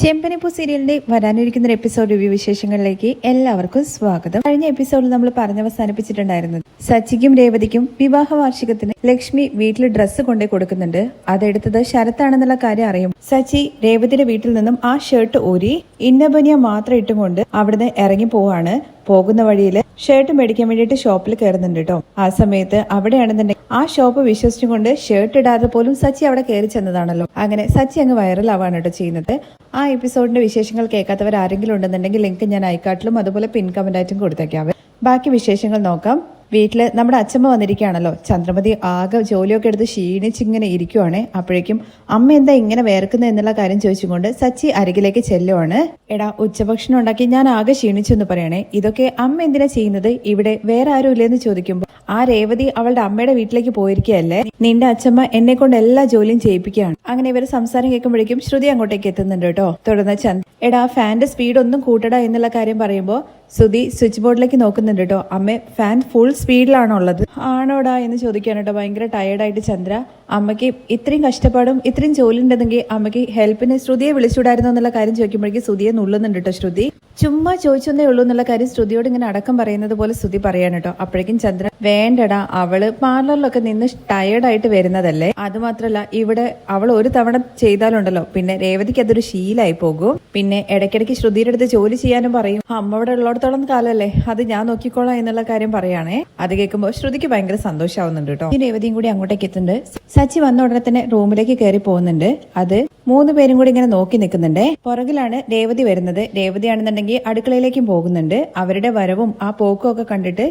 ചെമ്പനിപ്പൂ സീരിയലിന്റെ വരാനിരിക്കുന്ന episode review വിശേഷങ്ങളിലേക്ക് എല്ലാവർക്കും സ്വാഗതം. കഴിഞ്ഞ എപ്പിസോഡിൽ നമ്മൾ പറഞ്ഞ് അവസാനിപ്പിച്ചിട്ടുണ്ടായിരുന്നത് സച്ചിക്കും രേവതിക്കും വിവാഹ വാർഷികത്തിന് ലക്ഷ്മി വീട്ടിൽ ഡ്രസ്സ് കൊണ്ടേ കൊടുക്കുന്നുണ്ട്. അതെടുത്തത് ശരത്താണെന്നുള്ള കാര്യം അറിയും. സച്ചി രേവതിയുടെ വീട്ടിൽ നിന്നും ആ ഷർട്ട് ഊരി ഇന്നബനിയ മാത്രം ഇട്ടുകൊണ്ട് അവിടുന്ന് ഇറങ്ങി പോവാണ്. പോകുന്ന വഴിയിൽ ഷർട്ട് മേടിക്കാൻ വേണ്ടിയിട്ട് ഷോപ്പിൽ കയറുന്നുണ്ട് കേട്ടോ ആ സമയത്ത് അവിടെയാണെന്നുണ്ടെങ്കിൽ ആ ഷോപ്പ് വിശ്വസിച്ചുകൊണ്ട് ഷർട്ട് ഇടാതെ പോലും സച്ചി അവിടെ കയറി ചെന്നതാണല്ലോ. അങ്ങനെ സച്ചി അങ്ങ് വൈറലാവാണ് കേട്ടോ ചെയ്യുന്നത്. ആ എപ്പിസോഡിന്റെ വിശേഷങ്ങൾ കേൾക്കാത്തവർ ആരെങ്കിലും ഉണ്ടെന്നുണ്ടെങ്കിൽ ലിങ്ക് ഞാൻ ഐക്കാട്ടിലും അതുപോലെ പിൻ കമന്റായിട്ടും കൊടുത്തേക്കാവേ ബാക്കി വിശേഷങ്ങൾ നോക്കാം. വീട്ടിൽ നമ്മുടെ അച്ഛമ്മ വന്നിരിക്കുകയാണല്ലോ. ചന്ദ്രമതി ആകെ ജോലിയൊക്കെ എടുത്ത് ക്ഷീണിച്ചിങ്ങനെ ഇരിക്കുവാണ്. അപ്പോഴേക്കും അമ്മ എന്താ ഇങ്ങനെ വേർക്കുന്നത് എന്നുള്ള കാര്യം ചോദിച്ചുകൊണ്ട് സച്ചി അരികിലേക്ക് ചെല്ലുവാണ്. എടാ ഉച്ചഭക്ഷണം ഉണ്ടാക്കി ഞാൻ ആകെ ക്ഷീണിച്ചു എന്ന് പറയണേ. ഇതൊക്കെ അമ്മ എന്തിനാ ചെയ്യുന്നത്? ഇവിടെ വേറെ ആരും ഇല്ലെന്ന് ചോദിക്കുമ്പോൾ ആ രേവതി അവളുടെ അമ്മയുടെ വീട്ടിലേക്ക് പോയിരിക്കുകയല്ലേ? നിന്റെ അച്ഛമ്മ എന്നെ കൊണ്ട് എല്ലാ ജോലിയും ചെയ്യിപ്പിക്കുകയാണ്. അങ്ങനെ ഇവർ സംസാരം കേൾക്കുമ്പോഴേക്കും ശ്രുതി അങ്ങോട്ടേക്ക് എത്തുന്നുണ്ട് കേട്ടോ. തുടർന്ന് ചന്ദ് എടാ ഫാന്റെ സ്പീഡ് ഒന്നും കൂട്ടടാ എന്നുള്ള കാര്യം പറയുമ്പോൾ സുധി സ്വിച്ച് ബോർഡിലേക്ക് നോക്കുന്നുണ്ട് കേട്ടോ. അമ്മ ഫാൻ ഫുൾ സ്പീഡിലാണോ ഉള്ളത് ആണോടാ എന്ന് ചോദിക്കാണ് കേട്ടോ. ഭയങ്കര ടയർഡായിട്ട് ചന്ദ്ര. അമ്മയ്ക്ക് ഇത്രയും കഷ്ടപ്പാടും ഇത്രയും ജോലി ഉണ്ടെന്നെങ്കിൽ അമ്മയ്ക്ക് ഹെൽപ്പിന് ശ്രുതിയെ വിളിച്ചുവിടായിരുന്നു എന്നുള്ള കാര്യം ചോദിക്കുമ്പോഴേക്കും ശ്രുതിയെ നുള്ളുന്നുണ്ട് കേട്ടോ ശ്രുതി. ചുമ്മാ ചോദിച്ചൊന്നേ ഉള്ളൂ എന്നുള്ള കാര്യം ശ്രുതിയോട് ഇങ്ങനെ അടക്കം പറയുന്നത് പോലെ ശ്രുതി പറയാണ് കേട്ടോ. അപ്പോഴേക്കും ചന്ദ്ര വേണ്ടടാ അവൾ പാർലറിലൊക്കെ നിന്ന് ടയേർഡായിട്ട് വരുന്നതല്ലേ? അത് മാത്രല്ല ഇവിടെ അവൾ ഒരു തവണ ചെയ്താലുണ്ടല്ലോ. പിന്നെ രേവതിക്ക് അതൊരു ശീലായി പോകും. പിന്നെ ഇടയ്ക്കിടയ്ക്ക് ശ്രുതിയുടെ അടുത്ത് ജോലി ചെയ്യാനും പറയും. അമ്മ ഇവിടെ ഉള്ളിടത്തോളം കാലല്ലേ? അത് ഞാൻ നോക്കിക്കോളാം എന്നുള്ള കാര്യം പറയുകയാണേ. അത് കേൾക്കുമ്പോൾ ശ്രുതിക്ക് ഭയങ്കര സന്തോഷമാവുന്നുണ്ട് കേട്ടോ. ഇനി രേവതിയും കൂടി അങ്ങോട്ടേക്ക് എത്തുന്നുണ്ട്. സച്ചി വന്ന ഉടനെ തന്നെ റൂമിലേക്ക് കയറി പോകുന്നുണ്ട്. അത് മൂന്ന് പേരും കൂടി ഇങ്ങനെ നോക്കി നിൽക്കുന്നുണ്ട്. പുറകിലാണ് രേവതി വരുന്നത്. രേവതിയാണെന്നുണ്ടെങ്കിൽ അടുക്കളയിലേക്കും പോകുന്നുണ്ട്. അവരുടെ വരവും ആ പോക്കും ഒക്കെ കണ്ടിട്ട്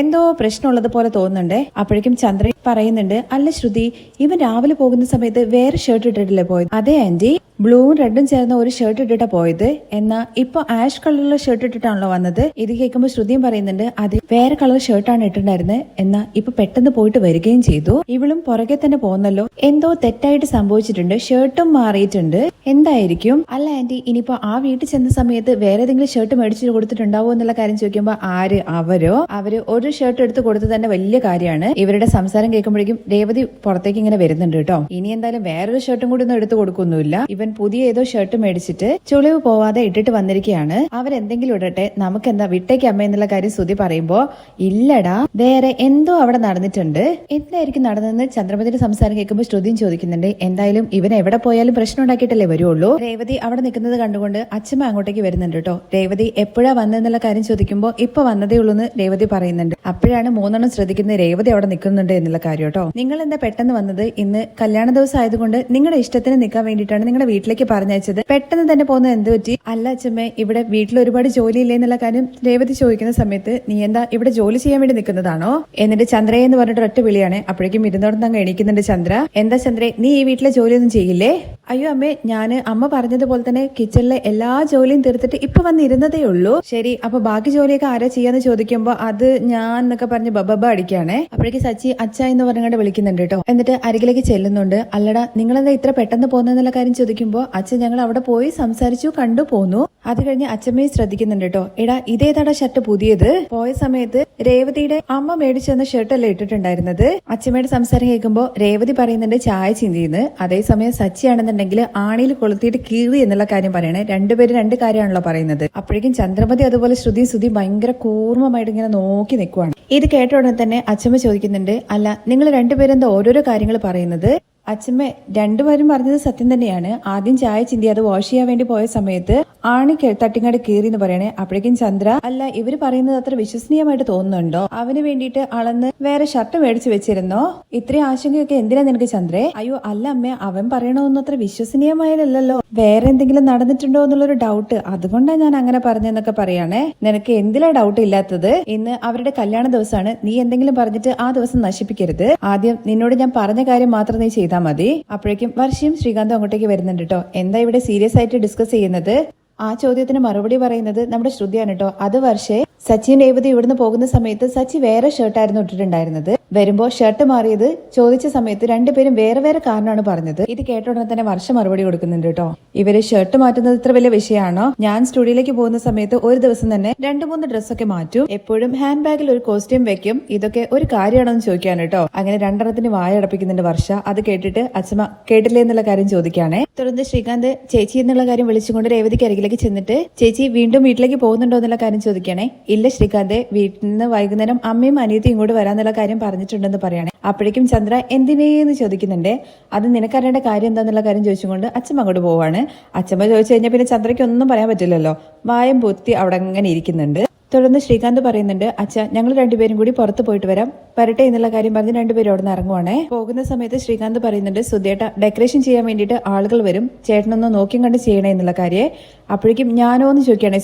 എന്തോ പ്രശ്നമുള്ളത് പോലെ തോന്നുന്നുണ്ട്. അപ്പോഴേക്കും ചന്ദ്രൻ പറയുന്നുണ്ട് അല്ല ശ്രുതി ഇവൻ രാവിലെ പോകുന്ന സമയത്ത് വേറെ ഷർട്ട് ഇട്ടിട്ടില്ലേ പോയത്? അതെ ആന്റി. ബ്ലൂവും റെഡും ചേർന്ന ഒരു ഷർട്ട് ഇട്ടിട്ടാ പോയത്. എന്നാ ഇപ്പൊ ആഷ് കളറുള്ള ഷർട്ട് ഇട്ടിട്ടാണല്ലോ വന്നത്. ഇത് കേൾക്കുമ്പോൾ ശ്രുതിയും പറയുന്നുണ്ട് അത് വേറെ കളർ ഷർട്ടാണ് ഇട്ടിട്ടുണ്ടായിരുന്നത് എന്നാ ഇപ്പൊ പെട്ടെന്ന് പോയിട്ട് വരികയും ചെയ്തു. ഇവളും പുറകെ തന്നെ പോന്നല്ലോ എന്തോ തെറ്റായിട്ട് സംഭവിച്ചിട്ടുണ്ട്. ഷർട്ടും മാറിയിട്ടുണ്ട് എന്തായിരിക്കും? അല്ല ആന്റി ഇനിയിപ്പോ ആ വീട്ടിൽ ചെന്ന സമയത്ത് വേറെ ഏതെങ്കിലും ഷർട്ട് മേടിച്ചു കൊടുത്തിട്ടുണ്ടാവോ എന്നുള്ള കാര്യം ചോദിക്കുമ്പോ ആര്? അവരോ? അവർ ഒരു ഷർട്ട് എടുത്ത് കൊടുത്ത് തന്നെ വലിയ കാര്യമാണ്. ഇവരുടെ സംസാരം കേൾക്കുമ്പോഴേക്കും രേവതി പുറത്തേക്ക് ഇങ്ങനെ വരുന്നുണ്ട് കേട്ടോ. ഇനി എന്തായാലും വേറൊരു ഷർട്ടും കൂടി ഒന്നും എടുത്തു കൊടുക്കൊന്നുമില്ല. ഇവൻ പുതിയ ഏതോ ഷർട്ട് മേടിച്ചിട്ട് ചുളിവ് പോവാതെ ഇട്ടിട്ട് വന്നിരിക്കുകയാണ്. അവരെന്തെങ്കിലും ഇടട്ടെ നമുക്ക് എന്താ വിട്ടേക്ക് അമ്മ എന്നുള്ള കാര്യം ശ്രുതി പറയുമ്പോ ഇല്ലടാ വേറെ എന്തോ അവിടെ നടന്നിട്ടുണ്ട്. എന്തായിരിക്കും നടന്നതെന്ന് ചന്ദ്രമതിയുടെ സംസാരം കേൾക്കുമ്പോൾ ശ്രുതിയും ചോദിക്കുന്നുണ്ട്. എന്തായാലും ഇവൻ എവിടെ പോയാലും പ്രശ്നം ഉണ്ടാക്കിയിട്ടല്ലേ വരുള്ളൂ? രേവതി അവിടെ നിൽക്കുന്നത് കണ്ടുകൊണ്ട് അച്ഛമ്മ അങ്ങോട്ടേക്ക് വരുന്നുണ്ട് കേട്ടോ. രേവതി എപ്പോഴാ വന്നെന്നുള്ള കാര്യം ചോദിക്കുമ്പോൾ ഇപ്പൊ വന്നതേ ഉള്ളൂ എന്ന് രേവതി പറയുന്നുണ്ട്. അപ്പോഴാണ് മൂന്നെണ്ണം ശ്രദ്ധിക്കുന്നത് രേവതി അവിടെ നിൽക്കുന്നുണ്ട് എന്നുള്ള കാര്യം കേട്ടോ. നിങ്ങൾ എന്താ പെട്ടെന്ന് വന്നത്? ഇന്ന് കല്യാണ ദിവസം ആയതുകൊണ്ട് നിങ്ങളുടെ ഇഷ്ടത്തിന് നിൽക്കാൻ വേണ്ടിയിട്ടാണ് നിങ്ങളുടെ വീട്ടിലേക്ക് പറഞ്ഞയച്ചത്. പെട്ടെന്ന് തന്നെ പോകുന്നത് എന്ത് പറ്റി? അല്ല അച്ഛമ്മേ ഇവിടെ വീട്ടിൽ ഒരുപാട് ജോലിയില്ലേ എന്നുള്ള കാര്യം രേവതി ചോദിക്കുന്ന സമയത്ത് നീ എന്താ ഇവിടെ ജോലി ചെയ്യാൻ വേണ്ടി നിൽക്കുന്നതാണോ? എന്നിട്ട് ചന്ദ്രയെ എന്ന് പറഞ്ഞിട്ട് ഒറ്റ വിളിയാണ്. അപ്പോഴേക്കും ഇരുന്നോടത്ത് അങ്ങ് എണീക്കുന്നുണ്ട് ചന്ദ്ര. എന്താ ചന്ദ്രേ നീ ഈ വീട്ടിലെ ജോലിയൊന്നും ചെയ്യില്ലേ? അമ്മേ ഞാൻ അമ്മ പറഞ്ഞതുപോലെ തന്നെ കിച്ചണിലെ എല്ലാ ജോലിയും തീർത്തിട്ട് ഇപ്പൊ വന്നിരുന്നതേ ഉള്ളൂ. ശരി അപ്പൊ ബാക്കി ജോലിയൊക്കെ ആരാ ചെയ്യാന്ന് ചോദിക്കുമ്പോ അത് ഞാൻ എന്നൊക്കെ പറഞ്ഞ് ബബബ അടിക്കാണേ അപ്പോഴേക്ക് സച്ചി അച്ഛ എന്ന് പറഞ്ഞുകൊണ്ട് വിളിക്കുന്നുണ്ട് കേട്ടോ. എന്നിട്ട് അരികിലേക്ക് ചെല്ലുന്നുണ്ട്. അല്ലടാ നിങ്ങളെന്താ ഇത്ര പെട്ടെന്ന് പോകുന്നെന്നുള്ള കാര്യം ചോദിക്കുമ്പോ അച്ഛൻ ഞങ്ങൾ അവിടെ പോയി സംസാരിച്ചു കണ്ടു പോന്നു. അത് കഴിഞ്ഞ് അച്ഛമ്മയെ ശ്രദ്ധിക്കുന്നുണ്ട് കേട്ടോ. എടാ ഇതേതാടാ ഷർട്ട് പുതിയത്? പോയ സമയത്ത് രേവതിയുടെ അമ്മ മേടിച്ചു തന്ന ഷർട്ട് അല്ലേ ഇട്ടിട്ടുണ്ടായിരുന്നത്? അച്ഛമ്മയുടെ സംസാരം കേൾക്കുമ്പോൾ രേവതി പറയുന്നുണ്ട് ചായ ചിന്തിന്ന് അതേസമയം സച്ചിയാണെന്നുണ്ടെങ്കിൽ ആണിയിൽ കൊളുത്തിയിട്ട് കീറി എന്നുള്ള കാര്യം പറയണേ. രണ്ടുപേരും രണ്ട് കാര്യമാണല്ലോ പറയുന്നത്. അപ്പോഴേക്കും ചന്ദ്രമതി അതുപോലെ ശ്രുതി ശ്രുതി ഭയങ്കര കൂർമ്മമായിട്ട് ഇങ്ങനെ നോക്കി നിൽക്കുവാണ്. ഇത് കേട്ട ഉടനെ തന്നെ അച്ഛമ്മ ചോദിക്കുന്നുണ്ട് അല്ല നിങ്ങൾ രണ്ടുപേരെന്താ ഓരോരോ കാര്യങ്ങൾ പറയുന്നത്? അച്ഛമ്മ രണ്ടുപേരും പറഞ്ഞത് സത്യം തന്നെയാണ്. ആദ്യം ചായ ചിന്തി അത് വാഷ് ചെയ്യാൻ വേണ്ടി പോയ സമയത്ത് ആണി തട്ടിങ്ങാട് കീറി എന്ന് പറയണേ. അപ്പോഴേക്കും ചന്ദ്ര അല്ല ഇവർ പറയുന്നത് അത്ര വിശ്വസനീയമായിട്ട് തോന്നുന്നുണ്ടോ? അവന് വേണ്ടിയിട്ട് അളന്ന് വേറെ ഷർട്ട് മേടിച്ചു വെച്ചിരുന്നോ? ഇത്രയും ആശങ്കയൊക്കെ എന്തിനാ നിനക്ക് ചന്ദ്രേ? അയ്യോ അല്ല അമ്മ അവൻ പറയണതൊന്നും അത്ര വിശ്വസനീയമായതല്ലോ വേറെ എന്തെങ്കിലും നടന്നിട്ടുണ്ടോ എന്നുള്ളൊരു ഡൗട്ട് അതുകൊണ്ടാണ് ഞാൻ അങ്ങനെ പറഞ്ഞെന്നൊക്കെ പറയണേ. നിനക്ക് എന്തിലാ ഡൗട്ട് ഇല്ലാത്തത്? ഇന്ന് അവരുടെ കല്യാണ ദിവസമാണ്. നീ എന്തെങ്കിലും പറഞ്ഞിട്ട് ആ ദിവസം നശിപ്പിക്കരുത്. ആദ്യം നിന്നോട് ഞാൻ പറഞ്ഞ കാര്യം മാത്രം നീ ചെയ്താൽ മതി. അപ്പോഴേക്കും വർഷയും ശ്രീകാന്തും അങ്ങോട്ടേക്ക് വരുന്നുണ്ട് കേട്ടോ എന്താ ഇവിടെ സീരിയസ് ആയിട്ട് ഡിസ്കസ് ചെയ്യുന്നത്? ആ ചോദ്യത്തിന് മറുപടി പറയുന്നത് നമ്മുടെ ശ്രുതിയാണ് കേട്ടോ. അത് വർഷേ സച്ചിൻ രേവതി ഇവിടുന്ന് പോകുന്ന സമയത്ത് സച്ചി വേറെ ഷർട്ടായിരുന്നു ഇട്ടിട്ടുണ്ടായിരുന്നത്. വരുമ്പോ ഷർട്ട് മാറിയത് ചോദിച്ച സമയത്ത് രണ്ടുപേരും വേറെ വേറെ കാരണമാണ് പറഞ്ഞത്. ഇത് കേട്ട ഉടനെ തന്നെ വർഷം മറുപടി കൊടുക്കുന്നുണ്ട് കേട്ടോ. ഇവർ ഷർട്ട് മാറ്റുന്നത് ഇത്ര വലിയ വിഷയമാണോ? ഞാൻ സ്റ്റുഡിയോയിലേക്ക് പോകുന്ന സമയത്ത് ഒരു ദിവസം തന്നെ രണ്ടു മൂന്ന് ഡ്രസ്സൊക്കെ മാറ്റും. എപ്പോഴും ഹാൻഡ് ബാഗിൽ ഒരു കോസ്റ്റ്യൂം വെക്കും. ഇതൊക്കെ ഒരു കാര്യമാണോ എന്ന് ചോദിക്കാൻ കേട്ടോ. അങ്ങനെ രണ്ടെണ്ണത്തിന് വായ അടപ്പിക്കുന്നുണ്ട് വർഷ. അത് കേട്ടിട്ട് അച്ഛമ്മ കേട്ടില്ലേ എന്നുള്ള കാര്യം ചോദിക്കുകയാണെ. തുടർന്ന് ശ്രീകാന്ത് ചേച്ചി എന്നുള്ള കാര്യം വിളിച്ചുകൊണ്ട് രേവതിക്ക് അരികിലേക്ക് ചെന്നിട്ട് ചേച്ചി വീണ്ടും വീട്ടിലേക്ക് പോകുന്നുണ്ടോ എന്നുള്ള കാര്യം ചോദിക്കണേ. ഇല്ല ശ്രീകാന്തെ. വീട്ടിൽ നിന്ന് വൈകുന്നേരം അമ്മയും അനിയത്തിയും ഇങ്ങോട്ട് വരാന്നുള്ള കാര്യം പറഞ്ഞിട്ടുണ്ടെന്ന് പറയണേ. അപ്പോഴേക്കും ചന്ദ്ര എന്തിനേന്ന് ചോദിക്കുന്നുണ്ട്. അത് നിനക്കറിയേണ്ട കാര്യം എന്താന്നുള്ള കാര്യം ചോദിച്ചുകൊണ്ട് അച്ഛമ്മ അങ്ങോട്ട് പോവാണ്. അച്ഛമ്മ ചോദിച്ചു കഴിഞ്ഞാൽ പിന്നെ ചന്ദ്രയ്ക്ക് ഒന്നും പറയാൻ പറ്റില്ലല്ലോ. വായം പൊത്തി അവിടെ അങ്ങനെ ഇരിക്കുന്നുണ്ട്. തുടർന്ന് ശ്രീകാന്ത് പറയുന്നുണ്ട് അച്ഛ ഞങ്ങൾ രണ്ടുപേരും കൂടി പുറത്ത് പോയിട്ട് വരാം. വരട്ടെ എന്നുള്ള കാര്യം പറഞ്ഞ് രണ്ടുപേരും അവിടെ നിന്ന് ഇറങ്ങുവാണേ. പോകുന്ന സമയത്ത് ശ്രീകാന്ത് പറയുന്നുണ്ട് സുധേട്ട ഡെക്കറേഷൻ ചെയ്യാൻ വേണ്ടിയിട്ട് ആളുകൾ വരും. ചേട്ടനൊന്ന് നോക്കിയും കണ്ട് ചെയ്യണേ എന്നുള്ള കാര്യേ. അപ്പോഴേക്കും ഞാനോ എന്ന് ചോദിക്കുകയാണെ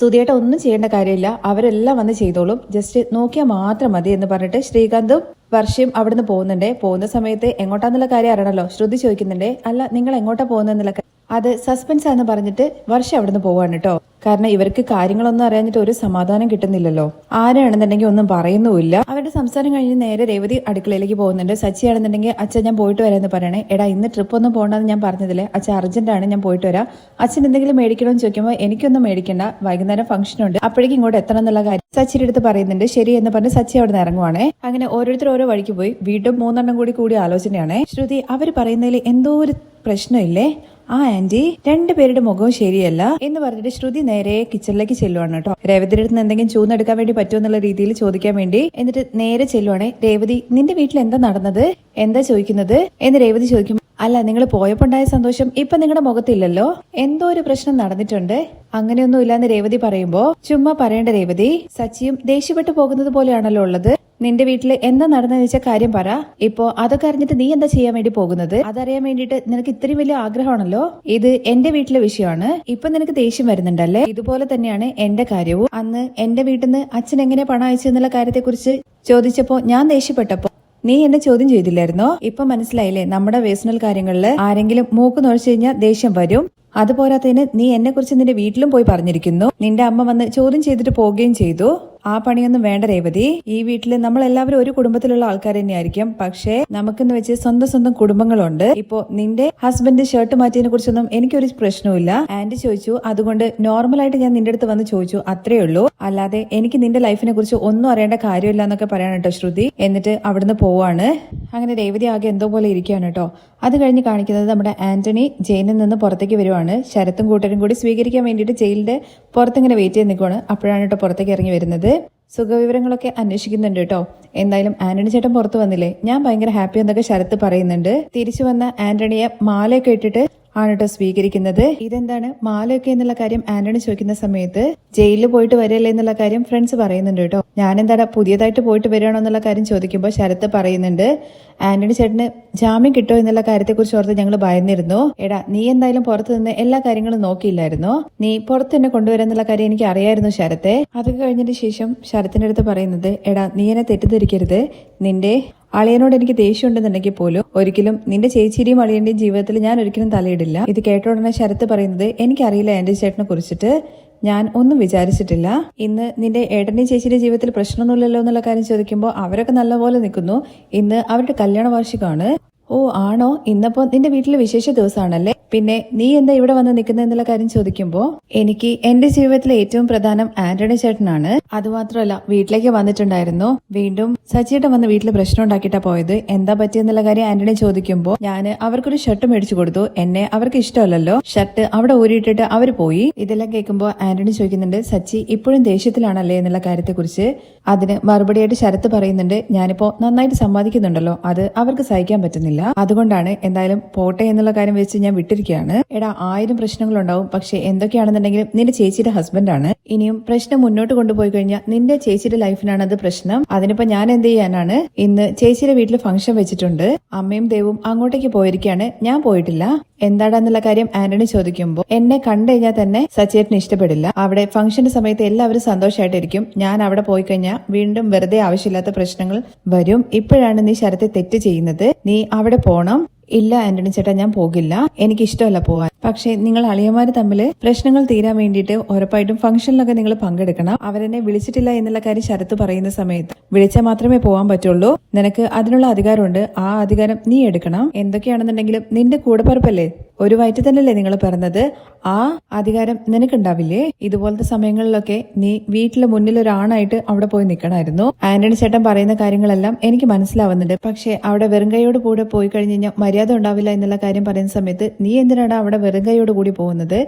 സുധ ഒന്നും ചെയ്യേണ്ട കാര്യമില്ല. അവരെല്ലാം വന്ന് ചെയ്തോളും. ജസ്റ്റ് നോക്കിയാൽ മാത്രം മതി എന്ന് പറഞ്ഞിട്ട് ശ്രീകാന്തും വർഷയും അവിടുന്ന് പോകുന്നുണ്ട്. പോകുന്ന സമയത്ത് എങ്ങോട്ടാന്നുള്ള കാര്യം അറിയണല്ലോ. ശ്രുതി ചോദിക്കുന്നുണ്ട് അല്ല നിങ്ങൾ എങ്ങോട്ടാ പോകുന്നെന്നുള്ള അത് സസ്പെൻസ് ആണെന്ന് പറഞ്ഞിട്ട് വർഷം അവിടുന്ന് പോവാണ് കേട്ടോ കാരണം ഇവർക്ക് കാര്യങ്ങളൊന്നും അറിയാഞ്ഞിട്ട് ഒരു സമാധാനം കിട്ടുന്നില്ലല്ലോ. ആരാണെന്നുണ്ടെങ്കിൽ ഒന്നും പറയുന്നുമില്ല. അവരുടെ സംസാരം കഴിഞ്ഞ് നേരെ രേവതി അടുക്കളയിലേക്ക് പോകുന്നുണ്ട്. സച്ചി ആണെന്നുണ്ടെങ്കിൽ അച്ഛൻ ഞാൻ പോയിട്ട് വരാമെന്ന് പറയണേ. എടാ ഇന്ന് ട്രിപ്പ് ഒന്നും പോകണ്ടെന്ന് ഞാൻ പറഞ്ഞതില്ലേ? അച്ഛൻ അർജന്റാണ് ഞാൻ പോയിട്ട് വരാം. അച്ഛൻ എന്തെങ്കിലും മേടിക്കണമെന്ന് ചോദിക്കുമ്പോൾ എനിക്കൊന്നും മേടിക്കണ്ട. വൈകുന്നേരം ഫംഗ്ഷൻ ഉണ്ട്. അപ്പോഴേക്കും ഇങ്ങോട്ട് എത്തണം എന്നുള്ള കാര്യം സച്ചിയുടെ അടുത്ത് പറയുന്നുണ്ട്. ശരി എന്ന് പറഞ്ഞ് സച്ചി അവിടെ നിന്ന് ഇറങ്ങുവാണേ. അങ്ങനെ ഓരോരുത്തർ ഓരോ വഴിക്ക് പോയി. വീണ്ടും മൂന്നെണ്ണം കൂടി കൂടി ആലോചനയാണ്. ശ്രുതി അവർ പറയുന്നതിൽ എന്തോ ഒരു പ്രശ്നമില്ലേ? ആ ആന്റി. രണ്ടുപേരുടെ മുഖവും ശരിയല്ല എന്ന് പറഞ്ഞിട്ട് ശ്രുതി നേരെ കിച്ചണിലേക്ക് ചെല്ലുവാണ് കേട്ടോ. രേവതിയുടെ അടുത്ത് എന്തെങ്കിലും ചൂന്നെടുക്കാൻ വേണ്ടി പറ്റുമോ എന്നുള്ള രീതിയിൽ ചോദിക്കാൻ വേണ്ടി എന്നിട്ട് നേരെ ചെല്ലുവാണേ. രേവതി നിന്റെ വീട്ടിൽ എന്താ നടന്നത്? എന്താ ചോദിക്കുന്നത്? എന്ന് രേവതി ചോദിക്കും അല്ല നിങ്ങൾ പോയപ്പോ ഉണ്ടായ സന്തോഷം ഇപ്പൊ നിങ്ങളുടെ മുഖത്തില്ലല്ലോ? എന്തോ ഒരു പ്രശ്നം നടന്നിട്ടുണ്ട്. അങ്ങനെയൊന്നും ഇല്ലാന്ന് രേവതി പറയുമ്പോ ചുമ്മാ പറയേണ്ട രേവതി. സച്ചിയും ദേഷ്യപ്പെട്ടു പോകുന്നത് പോലെയാണല്ലോ ഉള്ളത്. നിന്റെ വീട്ടിൽ എന്താ നടന്നെന്ന് വെച്ച കാര്യം പറ. ഇപ്പോ അതൊക്കെ അറിഞ്ഞിട്ട് നീ എന്താ ചെയ്യാൻ വേണ്ടി പോകുന്നത്? അതറിയാൻ വേണ്ടിയിട്ട് നിനക്ക് ഇത്രയും വലിയ ആഗ്രഹമാണല്ലോ? ഇത് എന്റെ വീട്ടിലെ വിഷയമാണ്. ഇപ്പൊ നിനക്ക് ദേഷ്യം വരുന്നുണ്ടല്ലേ? ഇതുപോലെ തന്നെയാണ് എന്റെ കാര്യവും. അന്ന് എന്റെ വീട്ടിൽ നിന്ന് അച്ഛൻ എങ്ങനെ പണം അയച്ചു എന്നുള്ള കാര്യത്തെക്കുറിച്ച് ചോദിച്ചപ്പോ ഞാൻ ദേഷ്യപ്പെട്ടപ്പോ നീ എന്നെ ചോദ്യം ചെയ്തില്ലായിരുന്നോ? ഇപ്പൊ മനസ്സിലായില്ലേ നമ്മുടെ പേഴ്സണൽ കാര്യങ്ങളിൽ ആരെങ്കിലും മൂക്ക് നുഴച്ചു കഴിഞ്ഞാൽ ദേഷ്യം വരും? അതുപോരാത്തതിന് നീ എന്നെ കുറിച്ച് നിന്റെ വീട്ടിലും പോയി പറഞ്ഞിരിക്കുന്നു. നിന്റെ അമ്മ വന്ന് ചോദ്യം ചെയ്തിട്ട് പോവുകയും ചെയ്തു. ആ പണിയൊന്നും വേണ്ട രേവതി. ഈ വീട്ടിൽ നമ്മൾ എല്ലാവരും ഒരു കുടുംബത്തിലുള്ള ആൾക്കാർ തന്നെയായിരിക്കും. പക്ഷേ നമുക്കെന്ന് വെച്ച് സ്വന്തം സ്വന്തം കുടുംബങ്ങളുണ്ട്. ഇപ്പോ നിന്റെ ഹസ്ബൻഡ് ഷർട്ട് മാറ്റിയതിനെ കുറിച്ചൊന്നും എനിക്കൊരു പ്രശ്നവുമില്ല. ആന്റി ചോദിച്ചു അതുകൊണ്ട് നോർമലായിട്ട് ഞാൻ നിന്റെ അടുത്ത് വന്ന് ചോദിച്ചു. അത്രേ ഉള്ളൂ. അല്ലാതെ എനിക്ക് നിന്റെ ലൈഫിനെ കുറിച്ച് ഒന്നും അറിയേണ്ട കാര്യമില്ല എന്നൊക്കെ കേട്ടോ ശ്രുതി. എന്നിട്ട് അവിടുന്ന് പോവാണ്. അങ്ങനെ രേവതി ആകെ എന്തോ പോലെ ഇരിക്കുകയാണ് കേട്ടോ. അത് കഴിഞ്ഞ് കാണിക്കുന്നത് നമ്മുടെ ആന്റണി ജയിലിൽ നിന്ന് പുറത്തേക്ക് വരുവാണ്. ശരത്തും കൂട്ടരും കൂടി സ്വീകരിക്കാൻ വേണ്ടിയിട്ട് ജയിലിന്റെ പുറത്തിങ്ങനെ വെയിറ്റ് ചെയ്ത് നിൽക്കുവാണ്. അപ്പോഴാണ് കേട്ടോ പുറത്തേക്ക് ഇറങ്ങി വരുന്നത്. സുഖവിവരങ്ങളൊക്കെ അന്വേഷിക്കുന്നുണ്ട് കേട്ടോ. എന്തായാലും ആന്റണി ചേട്ടൻ പുറത്ത് വന്നില്ലേ? ഞാൻ ഭയങ്കര ഹാപ്പി എന്നൊക്കെ ശരത്ത് പറയുന്നുണ്ട്. തിരിച്ചു വന്ന ആന്റണിയെ മാലയൊക്കെ ഇട്ടിട്ട് ആണ് കേട്ടോ സ്വീകരിക്കുന്നത്. ഇതെന്താണ്? മാലയൊക്കെ എന്നുള്ള കാര്യം ആന്റണി ചോദിക്കുന്ന സമയത്ത് ജയിലിൽ പോയിട്ട് വരല്ലേ എന്നുള്ള കാര്യം ഫ്രണ്ട്സ് പറയുന്നുണ്ട് കേട്ടോ ഞാൻ എന്താടാ പുതിയതായിട്ട് പോയിട്ട് വരികയാണോ എന്നുള്ള കാര്യം ചോദിക്കുമ്പോൾ ശരത്ത് പറയുന്നുണ്ട് ആന്റണി ചേട്ടന് ജാമ്യം കിട്ടോ എന്നുള്ള കാര്യത്തെക്കുറിച്ച് ഓർത്ത് ഞങ്ങൾ ഭയന്നിരുന്നു. എടാ നീ എന്തായാലും പുറത്ത് നിന്ന് എല്ലാ കാര്യങ്ങളും നോക്കിയില്ലായിരുന്നോ? നീ പുറത്ത് തന്നെ കൊണ്ടുവരാന്നുള്ള കാര്യം എനിക്ക് അറിയായിരുന്നു ശരത്തെ. അതൊക്കെ കഴിഞ്ഞതിന് ശേഷം ശരത്തിന്റെ അടുത്ത് പറയുന്നത് എടാ നീ എന്നെ തെറ്റിദ്ധരിക്കരുത്. നിന്റെ അളിയനോട് എനിക്ക് ദേഷ്യം ഉണ്ടെന്നുണ്ടെങ്കിൽ പോലും ഒരിക്കലും നിന്റെ ചേച്ചിയുടെയും അളിയന്റെയും ജീവിതത്തിൽ ഞാൻ ഒരിക്കലും തലയിടില്ല. ഇത് കേട്ട ഉടനെ ശരത്ത് പറയുന്നത് എനിക്കറിയില്ല എന്റെ ചേട്ടനെ കുറിച്ചിട്ട്. ഞാൻ ഒന്നും വിചാരിച്ചിട്ടില്ല. ഇന്ന് നിന്റെ ഏട്ടന്റെ ചേച്ചിയുടെ ജീവിതത്തിൽ പ്രശ്നമൊന്നുമില്ലല്ലോ എന്നുള്ള കാര്യം ചോദിക്കുമ്പോൾ അവരൊക്കെ നല്ലപോലെ നിൽക്കുന്നു. ഇന്ന് അവരുടെ കല്യാണ വാർഷികമാണ് ഓ ആണോ? ഇന്നപ്പോ നിന്റെ വീട്ടിലെ വിശേഷ ദിവസമാണല്ലേ? പിന്നെ നീ എന്താ ഇവിടെ വന്ന് നിൽക്കുന്ന എന്നുള്ള കാര്യം ചോദിക്കുമ്പോൾ എനിക്ക് എന്റെ ജീവിതത്തിലെ ഏറ്റവും പ്രധാനം ആന്റണി ചേട്ടനാണ്. അതുമാത്രമല്ല വീട്ടിലേക്ക് വന്നിട്ടുണ്ടായിരുന്നു. വീണ്ടും സച്ചിയേട്ടൻ വന്ന് വീട്ടിൽ പ്രശ്നം ഉണ്ടാക്കിയിട്ടാ പോയത്. എന്താ പറ്റിയെന്നുള്ള കാര്യം ആന്റണി ചോദിക്കുമ്പോൾ ഞാൻ അവർക്കൊരു ഷർട്ട് മേടിച്ചു കൊടുത്തു. എന്നെ അവർക്ക് ഇഷ്ടമല്ലല്ലോ. ഷർട്ട് അവിടെ ഊരിയിട്ടിട്ട് അവർ പോയി. ഇതെല്ലാം കേൾക്കുമ്പോൾ ആന്റണി ചോദിക്കുന്നുണ്ട് സച്ചി ഇപ്പോഴും ദേഷ്യത്തിലാണല്ലേ? എന്നുള്ള കാര്യത്തെക്കുറിച്ച്. അതിന് മറുപടിയായിട്ട് ശരത്ത് പറയുന്നുണ്ട് ഞാനിപ്പോ നന്നായിട്ട് സമ്പാദിക്കുന്നുണ്ടല്ലോ അത് അവർക്ക് സഹിക്കാൻ പറ്റുന്നില്ല. അതുകൊണ്ടാണ് എന്തായാലും പോട്ടെ എന്നുള്ള കാര്യം വെച്ച് ഞാൻ വിട്ടിരിക്കുകയാണ്. എടാ ആയിരം പ്രശ്നങ്ങളുണ്ടാവും. പക്ഷെ എന്തൊക്കെയാണെന്നുണ്ടെങ്കിലും നിന്റെ ചേച്ചിയുടെ ഹസ്ബൻഡാണ്. ഇനിയും പ്രശ്നം മുന്നോട്ട് കൊണ്ടുപോയി കഴിഞ്ഞാൽ നിന്റെ ചേച്ചിയുടെ ലൈഫിനാണ് അത് പ്രശ്നം. അതിനിപ്പോ ഞാൻ എന്ത് ചെയ്യാനാണ്? ഇന്ന് ചേച്ചിയുടെ വീട്ടിൽ ഫംഗ്ഷൻ വെച്ചിട്ടുണ്ട്. അമ്മയും ദേവും അങ്ങോട്ടേക്ക് പോയിരിക്കുകയാണ്. ഞാൻ പോയിട്ടില്ല. എന്താണെന്നുള്ള കാര്യം ആന്റണി ചോദിക്കുമ്പോൾ എന്നെ കണ്ടു കഴിഞ്ഞാൽ തന്നെ സച്ചേട്ടന് ഇഷ്ടപ്പെടില്ല. അവിടെ ഫംഗ്ഷന്റെ സമയത്ത് എല്ലാവരും സന്തോഷമായിട്ടിരിക്കും ഞാൻ അവിടെ പോയി കഴിഞ്ഞാൽ വീണ്ടും വെറുതെ ആവശ്യമില്ലാത്ത പ്രശ്നങ്ങൾ വരും. ഇപ്പോഴാണ് നീ ശരത്തെ തെറ്റ് ചെയ്യുന്നത്. നീ അവിടെ പോണം. ഇല്ല ആന്റണി ചേട്ടാ ഞാൻ പോകില്ല. എനിക്ക് ഇഷ്ടമല്ല പോവാൻ. പക്ഷേ നിങ്ങൾ അളിയന്മാര് തമ്മിൽ പ്രശ്നങ്ങൾ തീരാൻ വേണ്ടിയിട്ട് ഉറപ്പായിട്ടും ഫംഗ്ഷനിലൊക്കെ നിങ്ങൾ പങ്കെടുക്കണം. അവരെന്നെ വിളിച്ചിട്ടില്ല എന്നുള്ള കാര്യം ശരത്ത് പറയുന്ന സമയത്ത് വിളിച്ചാൽ മാത്രമേ പോകാൻ പറ്റുള്ളൂ. നിനക്ക് അതിനുള്ള അധികാരമുണ്ട്. ആ അധികാരം നീ എടുക്കണം. എന്തൊക്കെയാണെന്നുണ്ടെങ്കിലും നിന്റെ കൂടെപ്പറപ്പല്ലേ? ഒരു വയറ്റിൽ തന്നെയല്ലേ നിങ്ങൾ പിറന്നത്? ആ അധികാരം നിനക്കുണ്ടാവില്ലേ? ഇതുപോലത്തെ സമയങ്ങളിലൊക്കെ നീ വീട്ടിലെ മുന്നിൽ ഒരാണായിട്ട് അവിടെ പോയി നിൽക്കണമായിരുന്നു ആന്റണി ചേട്ടൻ പറയുന്ന കാര്യങ്ങളെല്ലാം എനിക്ക് മനസ്സിലാവുന്നുണ്ട്. പക്ഷെ അവിടെ വെറും കൈയോട് കൂടെ പോയി കഴിഞ്ഞ് കഴിഞ്ഞാൽ മര്യാദ ഉണ്ടാവില്ല എന്നുള്ള കാര്യം പറയുന്ന സമയത്ത് നീ എന്തിനാണ് അവിടെ വെറും കൈയോട് കൂടി പോകുന്നത്?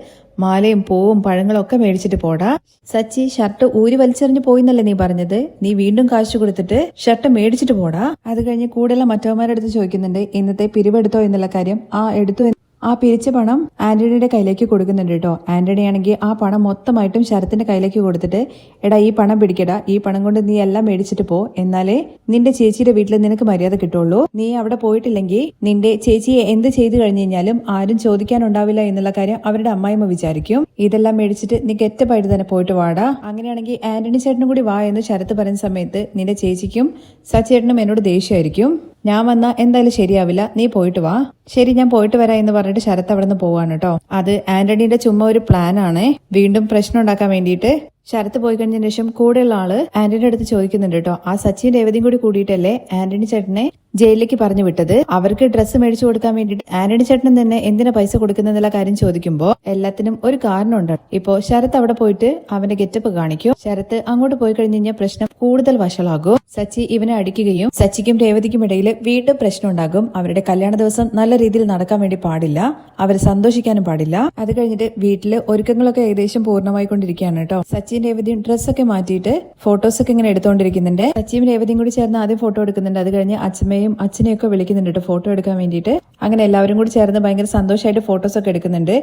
മാലയും പൂവും പഴങ്ങളും ഒക്കെ മേടിച്ചിട്ട് പോടാ. സച്ചി ഷർട്ട് ഊരി വലിച്ചെറിഞ്ഞ് പോയിന്നല്ലേ നീ പറഞ്ഞത്? നീ വീണ്ടും കാശ് കൊടുത്തിട്ട് ഷർട്ട് മേടിച്ചിട്ട് പോടാ. അത് കഴിഞ്ഞ് കൂടുതലുള്ള മറ്റവന്മാരെടുത്ത് ചോദിക്കുന്നുണ്ട് ഇന്നത്തെ പിരിവെടുത്തോ? എന്നുള്ള കാര്യം. ആ എടുത്തു ആ പിരിച്ച പണം ആന്റണിയുടെ കയ്യിലേക്ക് കൊടുക്കുന്നുണ്ട് കേട്ടോ ആന്റണി ആണെങ്കിൽ ആ പണം മൊത്തമായിട്ടും ശരത്തിന്റെ കയ്യിലേക്ക് കൊടുത്തിട്ട് എടാ ഈ പണം പിടിക്കടാ. ഈ പണം കൊണ്ട് നീ എല്ലാം മേടിച്ചിട്ട് പോ. എന്നാലേ നിന്റെ ചേച്ചിയുടെ വീട്ടിൽ നിനക്ക് മര്യാദ കിട്ടുള്ളൂ. നീ അവിടെ പോയിട്ടില്ലെങ്കിൽ നിന്റെ ചേച്ചിയെ എന്ത് ചെയ്തു കഴിഞ്ഞു കഴിഞ്ഞാലും ആരും ചോദിക്കാനുണ്ടാവില്ല എന്നുള്ള കാര്യം അവരുടെ അമ്മായിമ്മ വിചാരിക്കും. ഇതെല്ലാം മേടിച്ചിട്ട് നീ ഗെറ്റപ്പായിട്ട് തന്നെ പോയിട്ട് വാടാ. അങ്ങനെയാണെങ്കിൽ ആന്റണി ചേട്ടനും കൂടി വാ എന്ന് ശരത്ത് പറയുന്ന സമയത്ത് നിന്റെ ചേച്ചിക്കും സച്ചേട്ടനും എന്നോട് ദേഷ്യമായിരിക്കും. ഞാൻ വന്നാ എന്തായാലും ശരിയാവില്ല. നീ പോയിട്ട് വാ. ശരി ഞാൻ പോയിട്ട് വരാം എന്ന് പറഞ്ഞിട്ട് ശരത്ത് അവിടെ നിന്ന് പോവാണ് കേട്ടോ. അത് ആന്റണിയുടെ ചുമ്മാ ഒരു പ്ലാൻ ആണ്. വീണ്ടും പ്രശ്നം ഉണ്ടാക്കാൻ വേണ്ടിയിട്ട് ശരത്ത് പോയി കഴിഞ്ഞതിന് ശേഷം കൂടെയുള്ള ആൾ ആന്റണിയുടെ അടുത്ത് ചോദിക്കുന്നുണ്ട് കേട്ടോ. ആ സച്ചിൻ രേവതിയും കൂടി കൂടിയിട്ടല്ലേ ആന്റണി ചേട്ടനെ ജയിലിലേക്ക് പറഞ്ഞു വിട്ടത്? അവർക്ക് ഡ്രസ്സ് മേടിച്ചു കൊടുക്കാൻ വേണ്ടിയിട്ട് ആന്റണി ചേട്ടൻ തന്നെ എന്തിനാ പൈസ കൊടുക്കുന്നെന്നുള്ള കാര്യം ചോദിക്കുമ്പോ എല്ലാത്തിനും ഒരു കാരണമുണ്ട്. ഇപ്പോ ശരത്ത് അവിടെ പോയിട്ട് അവന്റെ ഗെറ്റപ്പ് കാണിക്കും. ശരത്ത് അങ്ങോട്ട് പോയി കഴിഞ്ഞു കഴിഞ്ഞാൽ പ്രശ്നം കൂടുതൽ വഷളാകും. സച്ചി ഇവനെ അടിക്കുകയും സച്ചിക്കും രേവതിക്കും ഇടയിൽ വീണ്ടും പ്രശ്നം ഉണ്ടാകും. അവരുടെ കല്യാണ ദിവസം നല്ല രീതിയിൽ നടക്കാൻ വേണ്ടി പാടില്ല. അവരെ സന്തോഷിക്കാനും പാടില്ല. അത് കഴിഞ്ഞിട്ട് വീട്ടിൽ ഒരുക്കങ്ങളൊക്കെ ഏകദേശം പൂർണമായിക്കൊണ്ടിരിക്കുകയാണ് കേട്ടോ. സച്ചിൻ രേവതിയും ഡ്രസ്സൊക്കെ മാറ്റിയിട്ട് ഫോട്ടോസൊക്കെ ഇങ്ങനെ എടുത്തുകൊണ്ടിരിക്കുന്നുണ്ട് സച്ചിയും രേവതിയും കൂടി ചേർന്ന് ആദ്യം ഫോട്ടോ എടുക്കുന്നുണ്ട്. അത് കഴിഞ്ഞ് അച്ഛമ്മയും അച്ഛനെയും ഒക്കെ വിളിക്കുന്നുണ്ട് ഫോട്ടോ എടുക്കാൻ വേണ്ടിയിട്ട്. അങ്ങനെ എല്ലാവരും കൂടി ചേർന്ന് ഭയങ്കര സന്തോഷമായിട്ട് ഫോട്ടോസ് ഒക്കെ എടുക്കുന്നുണ്ട്.